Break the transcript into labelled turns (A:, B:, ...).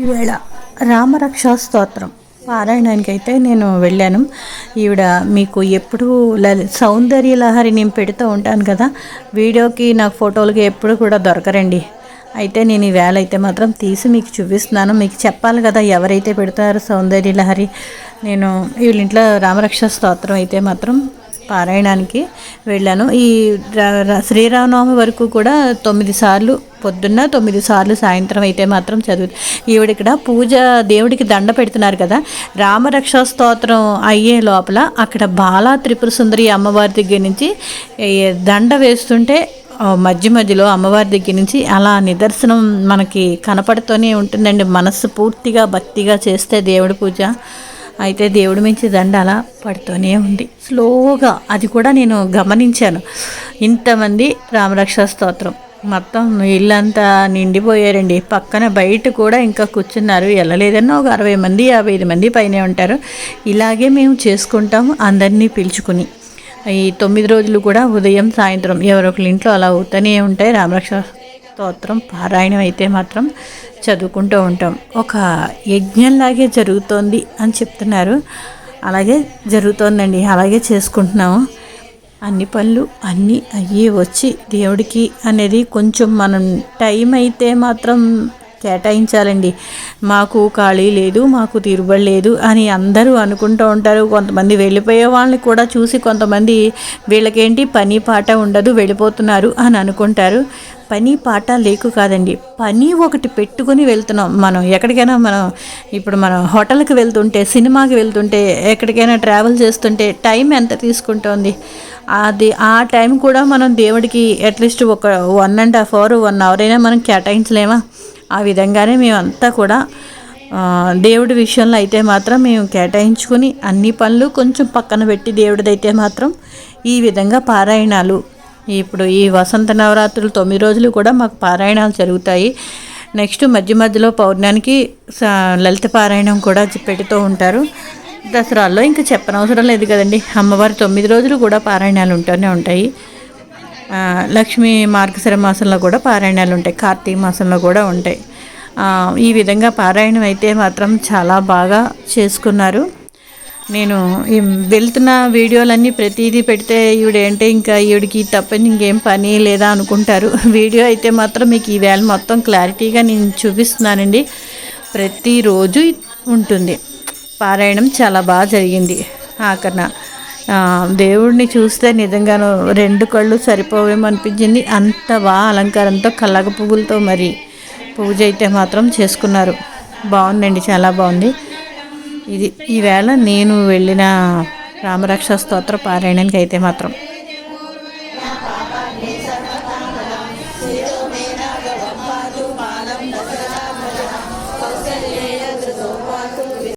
A: ఈవేళ రామరక్షా స్తోత్రం. పారాయణానికి అయితే నేను వెళ్ళాను. ఈవిడ మీకు ఎప్పుడు లలి సౌందర్య లహరి నేను పెడుతూ ఉంటాను కదా వీడియోకి నాకు ఫోటోలకి ఎప్పుడు కూడా దొరకరండి. అయితే నేను ఈ వేళ అయితే మాత్రం తీసి మీకు చూపిస్తున్నాను. మీకు చెప్పాలి కదా ఎవరైతే పెడతారో సౌందర్య లహరి నేను వీళ్ళ ఇంట్లో రామరక్ష స్తోత్రం అయితే మాత్రం పారాయణానికి వెళ్ళాను. ఈ ర- శ్రీరామనవమి వరకు కూడా తొమ్మిది సార్లు పొద్దున్న తొమ్మిది సార్లు సాయంత్రం అయితే మాత్రం చదువు ఈవిడ ఇక్కడ పూజ దేవుడికి దండ పెడుతున్నారు కదా. రామరక్షా స్తోత్రం అయ్యే లోపల అక్కడ బాలా త్రిపుర సుందరి అమ్మవారి దగ్గర నుంచి దండ వేస్తుంటే మధ్య మధ్యలో అమ్మవారి దగ్గర నుంచి అలా నిదర్శనం మనకి కనపడుతూనే ఉంటుందండి. మనస్సు పూర్తిగా భక్తిగా చేస్తే దేవుడి పూజ. అయితే దేవుడి మించి దండ అలా పడుతూనే ఉంది. స్లోగా అది కూడా నేను గమనించాను. ఇంతమంది రామరక్ష స్తోత్రం. మొత్తం ఇల్లంతా నిండిపోయారండి. పక్కన బయట కూడా ఇంకా కూర్చున్నారు. వెళ్ళలేదన్నా ఒక అరవై మంది యాభై ఐదు మంది పైనే ఉంటారు. ఇలాగే మేము చేసుకుంటాము అందరినీ పిలుచుకుని. ఈ తొమ్మిది రోజులు కూడా ఉదయం సాయంత్రం ఎవరొకరి ఇంట్లో అలా అవుతూనే ఉంటాయి రామరక్ష స్తోత్రం పారాయణం అయితే మాత్రం చదువుకుంటూ ఉంటాం. ఒక యజ్ఞంలాగే జరుగుతోంది అని చెప్తున్నారు. అలాగే జరుగుతోందండి. అలాగే చేసుకుంటున్నాము. అన్ని పనులు అన్నీ అయ్యి వచ్చి దేవుడికి అనేది కొంచెం మనం టైం అయితే మాత్రం కేటాయించాలండి. మాకు ఖాళీ లేదు మాకు తీరుబడి లేదు అని అందరూ అనుకుంటూ ఉంటారు. కొంతమంది వెళ్ళిపోయే వాళ్ళని కూడా చూసి కొంతమంది వీళ్ళకేంటి పని పాట ఉండదు వెళ్ళిపోతున్నారు అని అనుకుంటారు. పని పాట లేకు కాదండి. పని ఒకటి పెట్టుకుని వెళ్తున్నాం. మనం ఎక్కడికైనా మనం ఇప్పుడు మనం హోటల్కి వెళ్తుంటే సినిమాకి వెళ్తుంటే ఎక్కడికైనా ట్రావెల్ చేస్తుంటే టైం ఎంత తీసుకుంటోంది? అది ఆ టైం కూడా మనం దేవుడికి అట్లీస్ట్ ఒక one and half hour one hour అయినా మనం కేటాయించలేమా? ఆ విధంగానే మేమంతా కూడా దేవుడి విషయంలో అయితే మాత్రం మేము కేటాయించుకుని అన్ని పనులు కొంచెం పక్కన పెట్టి దేవుడిదైతే మాత్రం ఈ విధంగా పారాయణాలు ఇప్పుడు ఈ వసంత నవరాత్రులు తొమ్మిది రోజులు కూడా మాకు పారాయణాలు జరుగుతాయి. నెక్స్ట్ మధ్య మధ్యలో పౌర్ణానికి స- లలిత పారాయణం కూడా పెడుతూ ఉంటారు. దసరాల్లో ఇంకా చెప్పనవసరం లేదు కదండి. అమ్మవారి తొమ్మిది రోజులు కూడా పారాయణాలు ఉంటూనే ఉంటాయి. లక్ష్మీ మార్గశిర మాసంలో కూడా పారాయణాలు ఉంటాయి. కార్తీక మాసంలో కూడా ఉంటాయి. ఈ విధంగా పారాయణం అయితే మాత్రం చాలా బాగా చేసుకున్నారు. నేను వెళ్తున్న వీడియోలన్నీ ప్రతిదీ పెడితే ఈవిడేంటే ఇంకా ఈవిడికి తప్పని ఇంకేం పని లేదా అనుకుంటారు. వీడియో అయితే మాత్రం మీకు ఈ వేళ మొత్తం క్లారిటీగా నేను చూపిస్తున్నానండి. ప్రతిరోజు ఉంటుంది. పారాయణం చాలా బాగా జరిగింది. ఆఖరణ దేవుడిని చూస్తే నిజంగాను రెండు కళ్ళు సరిపోవేమో అనిపించింది. అంత బాగా అలంకారంతో కళ్ళగ పువ్వులతో మరి పూజ అయితే మాత్రం చేసుకున్నారు. బాగుందండి చాలా బాగుంది. ఇది ఈవేళ నేను వెళ్ళిన రామరక్ష స్తోత్ర పారాయణానికి అయితే మాత్రం